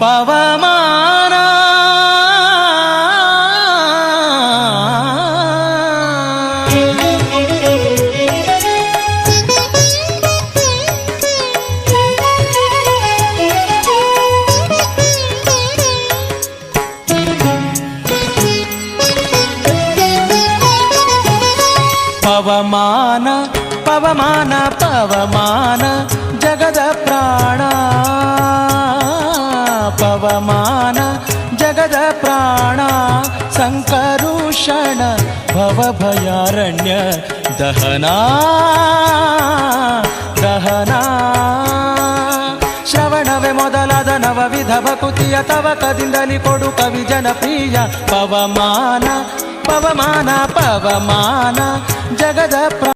ಪವಮಾನ ಪವಮಾನ ಪವಮಾನ ಪವಮಾನ, ಜಗದ ಪ್ರಾಣ. ಪವಮಾನ, ಜಗದ ಪ್ರಾಣ, ಸಂಕರುಷಣ, ಭವಭಯಾರಣ್ಯ, ದಹನಾ ದಹನಾ. ಶ್ರವಣವೇ ಮೊದಲಾದ ನವವಿಧ ಭಕುತಿಯ ತವಕದಿಂದಲಿ ಕೊಡು ಕವಿ ಜನಪ್ರಿಯ ಪವಮಾನ ಪವಮಾನ ಪವಮಾನ ಜಗದ ಪ್ರ